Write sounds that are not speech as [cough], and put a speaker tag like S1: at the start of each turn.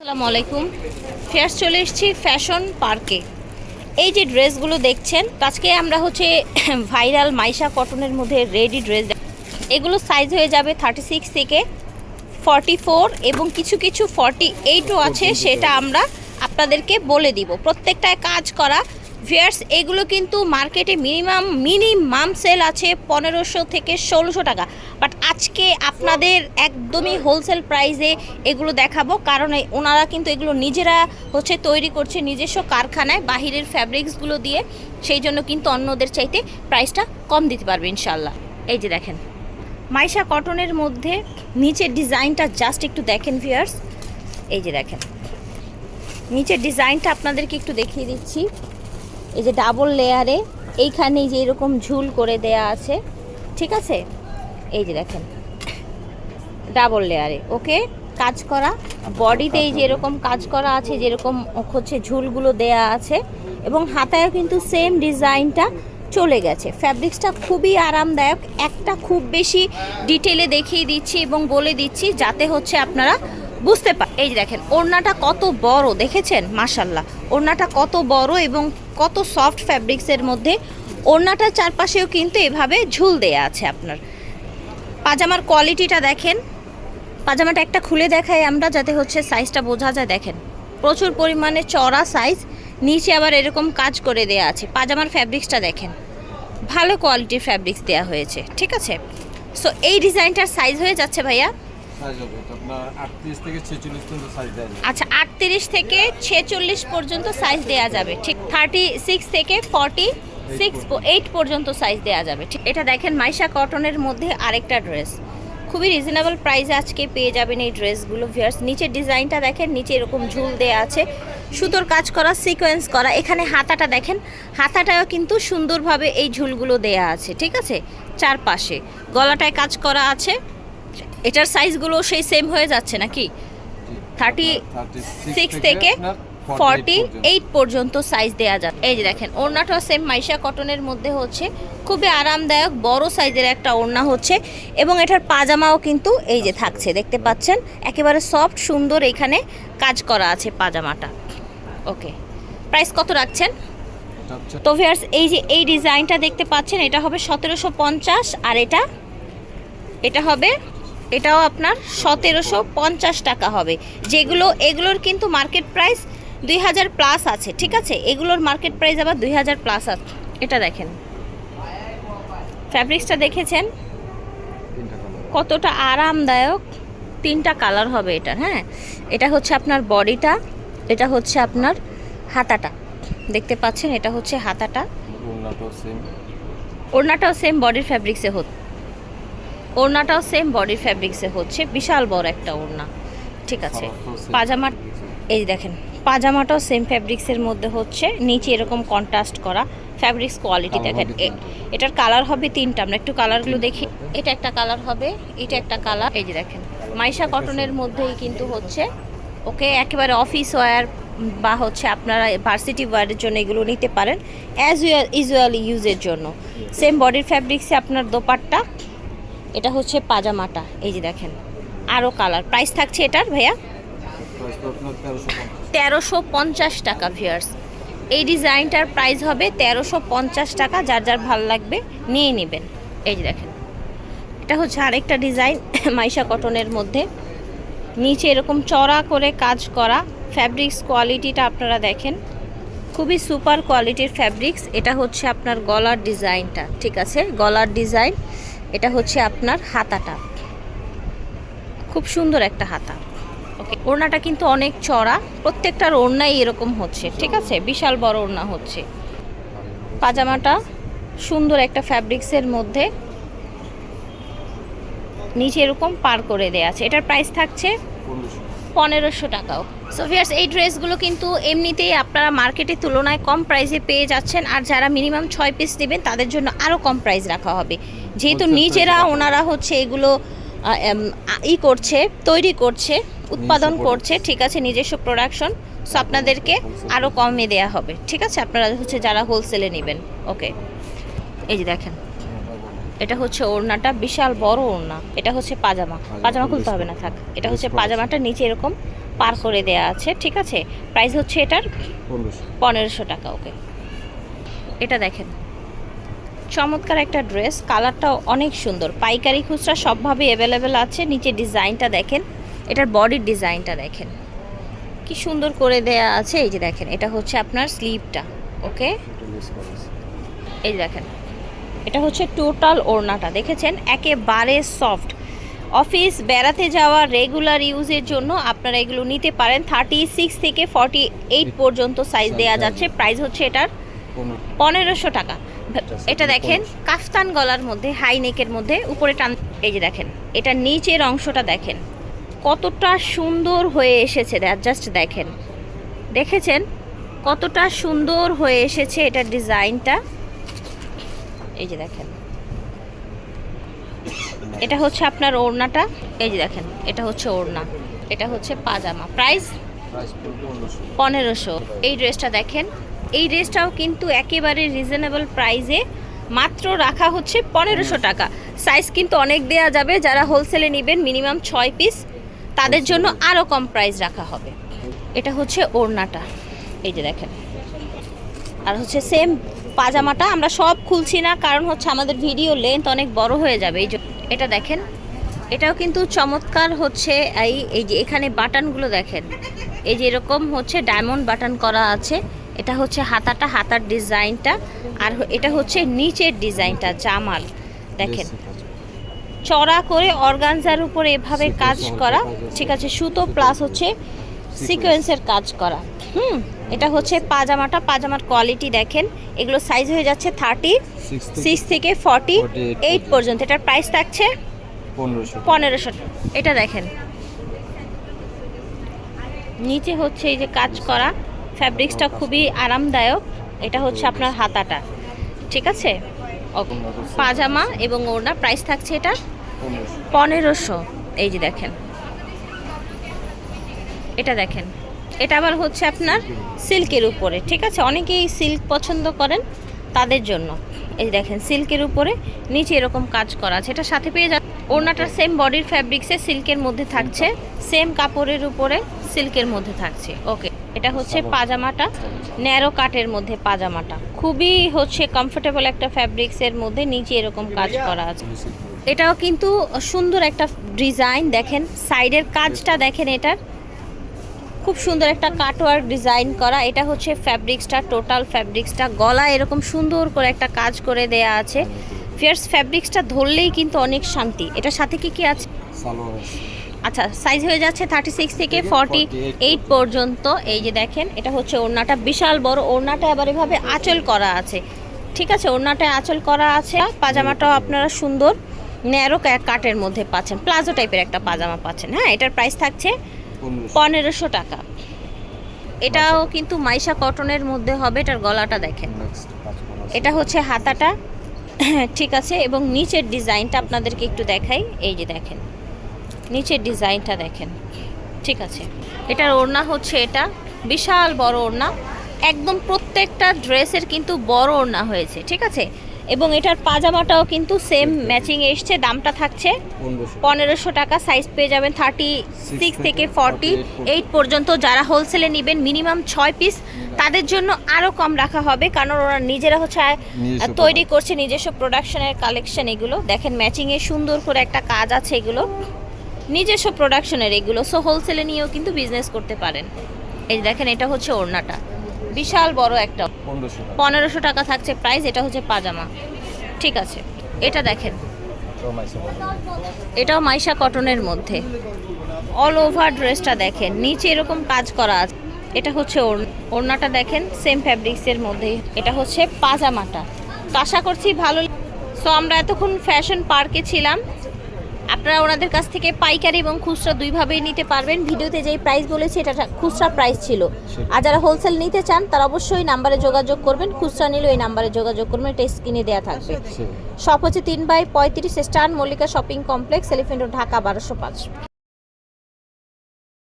S1: আসসালামু আলাইকুম। ফেয়ার চলে এসেছি ফ্যাশন পার্কে। এই যে ড্রেসগুলো দেখছেন আজকে আমরা হচ্ছে [coughs] ভাইরাল মাইশা কটনের মধ্যে রেডি ড্রেস এগুলো সাইজ হয়ে যাবে থার্টি সিক্স থেকে ফর্টি ফোর এবং কিছু কিছু ফর্টি এইটও আছে সেটা আমরা আপনাদেরকে বলে দিব। প্রত্যেকটায় কাজ করা। ভিয়ার্স এগুলো কিন্তু মার্কেটে মিনিমাম মিনিমাম সেল আছে পনেরোশো থেকে ষোলোশো টাকা। বাট আজকে আপনাদের একদমই হোলসেল প্রাইসে এগুলো দেখাবো। কারণ ওনারা কিন্তু এগুলো নিজেরা হচ্ছে তৈরি করছে নিজস্ব কারখানায়, বাহিরের ফ্যাব্রিক্সগুলো দিয়ে। সেই জন্য কিন্তু অন্যদের চাইতে প্রাইসটা কম দিতে পারবে ইনশাল্লাহ এই যে দেখেন, মাইশা কটনের মধ্যে, নিচের ডিজাইনটা জাস্ট একটু দেখেন ভিয়ার্স এই যে দেখেন নিচের ডিজাইনটা আপনাদেরকে একটু দেখিয়ে দিচ্ছি। এই যে ডাবল লেয়ারে এইখানে যে এরকম ঝুল করে দেয়া আছে, ঠিক আছে? এই যে দেখেন ডাবল লেয়ারে ওকে? কাজ করা, বডিতে এই যে এরকম কাজ করা আছে, যেরকম হচ্ছে ঝুলগুলো দেয়া আছে, এবং হাতায়ও কিন্তু সেম ডিজাইনটা চলে গেছে। ফ্যাব্রিক্সটা খুবই আরামদায়ক, একটা খুব বেশি ডিটেলে দেখিয়ে দিচ্ছি এবং বলে দিচ্ছি, যাতে হচ্ছে আপনারা বুঝতে পার এই দেখেন, ওড়নাটা কত বড়, দেখেছেন? মাশাল্লাহ ওড়নাটা কত বড় এবং কত সফট ফ্যাব্রিক্সের মধ্যে ওড়নাটার চারপাশেও কিন্তু এভাবে ঝুল দেয়া আছে আপনার। পাজামার কোয়ালিটিটা দেখেন। পাজামাটা একটা খুলে দেখাই আমরা, যাতে হচ্ছে সাইজটা বোঝা যায়। দেখেন, প্রচুর পরিমাণে চড়া সাইজ নিচে আবার এরকম কাজ করে দেয়া আছে। পাজামার ফ্যাব্রিক্সটা দেখেন, ভালো কোয়ালিটির ফ্যাব্রিক্স দেওয়া হয়েছে, ঠিক আছে? সো এই ডিজাইনটার সাইজ হয়ে যাচ্ছে ভাইয়া? আচ্ছা আটত্রিশ থেকে ছেচল্লিশ পর্যন্ত সাইজ দেওয়া যাবে। ঠিক থার্টি সিক্স থেকে ফর্টি সিক্স এইট পর্যন্ত সাইজ দেওয়া যাবে। ঠিক এটা দেখেন মাইশা কটনের মধ্যে আরেকটা ড্রেস খুবই রিজনেবল প্রাইসে আজকে পেয়ে যাবেন এই ড্রেসগুলো ভিয়ার্স নিচের ডিজাইনটা দেখেন নিচে এরকম ঝুল দেওয়া আছে। সুতোর কাজ করা সিকোয়েন্স করা এখানে হাতাটা দেখেন হাতাটাও কিন্তু সুন্দরভাবে এই ঝুলগুলো দেয়া আছে। ঠিক আছে? চারপাশে। গলাটায় কাজ করা আছে। এটার সাইজগুলো সেই সেম হয়ে যাচ্ছে নাকি? থার্টি সিক্স থেকে ফর্টি এইট পর্যন্ত। সাইজ দেওয়া যাবে এই যে দেখেন ওড়নাটা সেম মাইশা কটনের মধ্যে হচ্ছে। খুবই আরামদায়ক বড় সাইজের একটা ওড়না হচ্ছে। এবং এটার পাজামাও কিন্তু এই যে থাকছে দেখতে পাচ্ছেন? একেবারে সফট সুন্দর এখানে কাজ করা আছে পাজামাটা। ওকে প্রাইস কত রাখছেন? তো ভিয়ার্স এই যে এই ডিজাইনটা দেখতে পাচ্ছেন এটা হবে সতেরোশো পঞ্চাশ আর এটা এটা হবে এটাও আপনার সতেরোশো পঞ্চাশ টাকা হবে। যেগুলো এগুলোর কিন্তু মার্কেট প্রাইস দুই হাজার প্লাস আছে ঠিক আছে? এগুলোর মার্কেট প্রাইস আবার দুই হাজার প্লাস আছে। এটা দেখেন। ফ্যাব্রিক্সটা দেখেছেন? কতটা আরামদায়ক। তিনটা কালার হবে এটা হ্যাঁ? এটা হচ্ছে আপনার বডিটা এটা হচ্ছে আপনার হাতাটা। দেখতে পাচ্ছেন এটা হচ্ছে হাতাটা। ওড়নাটাও সেম বডির ফ্যাব্রিক্সে হচ্ছে। ওড়নাটাও সেম বডির ফ্যাব্রিক্সে হচ্ছে বিশাল বড় একটা ওড়না। ঠিক আছে? পাজামা এই দেখেন পাজামাটাও সেম ফ্যাব্রিক্সের মধ্যে হচ্ছে নিচে এরকম কন্ট্রাস্ট করা ফ্যাব্রিক্স কোয়ালিটি দেখেন। এটার কালার হবে তিনটা আমরা একটু কালারগুলো দেখি। এটা একটা কালার হবে এটা একটা কালার এই যে দেখেন মাইশা কটনের মধ্যেই কিন্তু হচ্ছে ওকে একেবারে অফিস ওয়্যার বা হচ্ছে আপনারা ভার্সিটি ওয়্যারের জন্য এগুলো নিতে পারেন অ্যাজ ইউজুয়াল ইউজের জন্য। সেম বডির ফ্যাব্রিক্সে আপনার দোপাট্টা এটা হচ্ছে পাজামাটা, এই যে দেখেন। আরও কালার প্রাইস থাকছে এটার ভাইয়া?
S2: তেরোশো পঞ্চাশ
S1: টাকা ভিয়ার্স এই ডিজাইনটার প্রাইস হবে তেরোশো পঞ্চাশ টাকা, যার যার ভালো লাগবে নিয়ে নেবেন। এই যে দেখেন। এটা হচ্ছে আরেকটা ডিজাইন [coughs] মাইশা কটনের মধ্যে। নিচে এরকম চড়া করে কাজ করা ফ্যাব্রিক্স কোয়ালিটিটা আপনারা দেখেন। খুবই সুপার কোয়ালিটির ফ্যাব্রিক্স এটা হচ্ছে আপনার গলার ডিজাইনটা ঠিক আছে? গলার ডিজাইন এটা হচ্ছে আপনার হাতাটা। খুব সুন্দর একটা হাতা। ওকে, ওড়নাটা কিন্তু অনেক চড়া, প্রত্যেকটার ওড়নাই এরকম হচ্ছে, ঠিক আছে? বিশাল বড় ওড়না হচ্ছে। পাজামাটা সুন্দর একটা ফ্যাব্রিক্সের মধ্যে নিচে এরকম পার করে দেয়া আছে। এটার প্রাইস থাকছে
S2: পনেরোশো
S1: টাকাও। সোভিয়ার্স এই ড্রেসগুলো কিন্তু এমনিতেই আপনারা মার্কেটের তুলনায় কম প্রাইসে পেয়ে যাচ্ছেন আর যারা মিনিমাম ছয় পিস নেবেন তাদের জন্য আরও কম প্রাইস রাখা হবে। যেহেতু নিজেরা ওনারা হচ্ছে এগুলো ই করছে তৈরি করছে উৎপাদন করছে ঠিক আছে নিজস্ব প্রোডাকশন সো আপনাদেরকে আরও কমে দেয়া হবে ঠিক আছে? আপনারা হচ্ছে যারা হোলসেলে নেবেন ওকে এই যে দেখেন এটা হচ্ছে ওড়নাটা বিশাল বড় ওড়না। এটা হচ্ছে পাজামা। পাজামা খুলতে হবে না থাক। এটা হচ্ছে পাজামাটা নিচে এরকম পার করে দেয়া আছে ঠিক আছে? প্রাইস হচ্ছে এটার
S2: পনেরোশো।
S1: টাকা ওকে। এটা দেখেন। চমৎকার একটা ড্রেস কালারটাও অনেক সুন্দর। পাইকারি খুচরা সবভাবে অ্যাভেলেবেল আছে নিচে ডিজাইনটা দেখেন। এটার বডির ডিজাইনটা দেখেন। কি সুন্দর করে দেয়া আছে এই যে দেখেন। এটা হচ্ছে আপনার স্লিভটা ওকে? এই যে দেখেন। এটা হচ্ছে টোটাল ওড়নাটা। দেখেছেন? একেবারে সফট। অফিস বেড়াতে যাওয়া রেগুলার ইউজের জন্য আপনারা এগুলো নিতে পারেন। থার্টি সিক্স থেকে ফর্টি এইট পর্যন্ত সাইজ দেওয়া যাচ্ছে। প্রাইস হচ্ছে এটার পনেরোশো টাকা। এটা দেখেন কাফতান গলার মধ্যে হাই নেকের মধ্যে উপরে টান এই যে দেখেন এটা নিচের অংশটা দেখেন। কতটা সুন্দর হয়ে এসেছে জাস্ট দেখেন। দেখেছেন? কতটা সুন্দর হয়ে এসেছে এটার ডিজাইনটা। এই যে দেখেন। এটা হচ্ছে আপনার ওড়নাটা। এই যে দেখেন এটা হচ্ছে ওড়না। এটা হচ্ছে পাজামা। প্রাইস
S2: পনেরোশো।
S1: পনেরোশো। এই ড্রেসটা দেখেন। এই ড্রেসটাও কিন্তু একেবারে রিজনেবল প্রাইসে মাত্র রাখা হচ্ছে পনেরোশো টাকা। সাইজ কিন্তু অনেক দেয়া যাবে। যারা হোলসেলে নেবেন মিনিমাম ছয় পিস তাদের জন্য আরও কম প্রাইস রাখা হবে। এটা হচ্ছে ওড়নাটা। এই যে দেখেন। আর হচ্ছে সেম পাজামাটা আমরা সব খুলছি না কারণ হচ্ছে আমাদের ভিডিও লেন্থ অনেক বড় হয়ে যাবে। এই এটা দেখেন। এটাও কিন্তু চমৎকার হচ্ছে এই এই যে এখানে বাটনগুলো দেখেন। এই যে এরকম হচ্ছে ডায়মন্ড বাটন করা আছে। এটা হচ্ছে হাতাটা হাতার ডিজাইনটা। আর এটা হচ্ছে নিচের ডিজাইনটা জামাল। দেখেন। চড়া করে অর্গানজার উপরে এভাবে কাজ করা। ঠিক আছে সুতো প্লাস হচ্ছে সিকোয়েন্সের কাজ করা। হুম এটা হচ্ছে পাজামাটা। পাজামার কোয়ালিটি দেখেন। এগুলো সাইজ হয়ে যাচ্ছে থার্টি সিক্স থেকে ফর্টি এইট পর্যন্ত। এটার প্রাইস থাকছে
S2: পনেরোশো
S1: এটা দেখেন। নিচে হচ্ছে এই যে কাজ করা। ফ্যাব্রিক্সটা খুবই আরামদায়ক। এটা হচ্ছে আপনার হাতাটা। ঠিক আছে? পাজামা এবং ওড়না প্রাইস থাকছে এটা
S2: পনেরোশো।
S1: এই যে দেখেন। এটা দেখেন। এটা আবার হচ্ছে আপনার সিল্কের উপরে ঠিক আছে? অনেকেই সিল্ক পছন্দ করেন তাদের জন্য। এই দেখেন সিল্কের উপরে নিচে এরকম কাজ করা আছে। এটা সাথে পেয়ে যা ওড়নাটার সেম বডির ফ্যাব্রিক্সে সিল্কের মধ্যে থাকছে সেম কাপড়ের উপরে সিল্কের মধ্যে থাকছে। ওকে এটা হচ্ছে পাজামাটা ন্যারো কাটের মধ্যে পাজামাটা। খুবই হচ্ছে কমফোর্টেবল একটা ফ্যাব্রিক্সের মধ্যে নিচে এরকম কাজ করা আছে। এটাও কিন্তু সুন্দর একটা ডিজাইন দেখেন সাইডের কাজটা দেখেন এটার। খুব সুন্দর একটা কাটওয়ার্ক ডিজাইন করা। এটা হচ্ছে ফ্যাব্রিক্সটা টোটাল ফ্যাব্রিক্সটা গলা এরকম সুন্দর করে একটা কাজ করে দেয়া আছে। ফিয়ার্স ফ্যাব্রিক্সটা ধরলেই কিন্তু অনেক শান্তি। এটার সাথে কি কি আছে? আচ্ছা সাইজ হয়ে যাচ্ছে থার্টি সিক্স থেকে ফর্টি এইট পর্যন্ত। এই যে দেখেন এটা হচ্ছে ওড়নাটা বিশাল বড়। ওড়নাটা আবার এভাবে আঁচল করা আছে। ঠিক আছে ওড়নাটা আঁচল করা আছে। পাজামাটাও আপনারা সুন্দর ন্যারো কাটের মধ্যে পাচ্ছেন। প্লাজো টাইপের একটা পাজামা পাচ্ছেন। হ্যাঁ এটার প্রাইস থাকছে
S2: পনেরোশো।
S1: টাকা। এটাও কিন্তু মাইশা কটনের মধ্যে হবে এটার গলাটা দেখেন। এটা হচ্ছে হাতাটা। [laughs] ঠিক আছে এবং নিচের ডিজাইনটা আপনাদেরকে একটু দেখাই। এই যে দেখেন নিচের ডিজাইনটা দেখেন। ঠিক আছে এটার ওড়না হচ্ছে এটা। বিশাল বড় ওড়না। একদম প্রত্যেকটা ড্রেসের কিন্তু বড় ওড়না হয়েছে। ঠিক আছে এবং এটার পাজামাটাও কিন্তু সেম ম্যাচিং এসছে দামটা থাকছে
S2: পনেরোশো।
S1: টাকা সাইজ পেয়ে যাবেন থার্টি সিক্স থেকে ফর্টি এইট পর্যন্ত। যারা হোলসেলে নেবেন মিনিমাম ছয় পিস তাদের জন্য আরও কম রাখা হবে কারণ ওরা নিজেরা হচ্ছে তৈরি করছে নিজস্ব প্রোডাকশনের কালেকশন এগুলো। দেখেন ম্যাচিংয়ে সুন্দর করে একটা কাজ আছে এগুলো। নিজস্ব প্রোডাকশনের এগুলো। সো হোলসেলে নিয়েও কিন্তু বিজনেস করতে পারেন। এই দেখেন এটা হচ্ছে ওড়নাটা। বিশাল বড় একটা।
S2: পনেরোশো টাকা।
S1: থাকছে প্রাইস এটা হচ্ছে পাজামা। ঠিক আছে এটা দেখেন। এটাও মাইশা কটনের মধ্যে। অল ওভার ড্রেসটা দেখেন নিচে এরকম কাজ করা আছে। এটা হচ্ছে ওড়- ওড়নাটা দেখেন সেম ফ্যাব্রিক্সের মধ্যে। এটা হচ্ছে পাজামাটা। তো আশা করছি ভালো সো আমরা এতক্ষণ ফ্যাশন পার্কে ছিলাম। আপনারা ওনাদের কাছ থেকে পাইকারি এবং খুচরা দুইভাবেই নিতে পারবেন। ভিডিওতে যেই প্রাইস বলেছি এটা খুচরা প্রাইস ছিল। আর যারা হোলসেল নিতে চান তারা অবশ্যই নাম্বারে যোগাযোগ করবেন। খুচরা নিলেও এই নাম্বারে যোগাযোগ করবেন এটা স্ক্রিনে দেওয়া থাকবে।
S2: সব
S1: শপ হচ্ছে তিন বাই পঁয়ত্রিশ স্টান Mallika shopping complex elephant Dhaka বারোশো পাঁচ।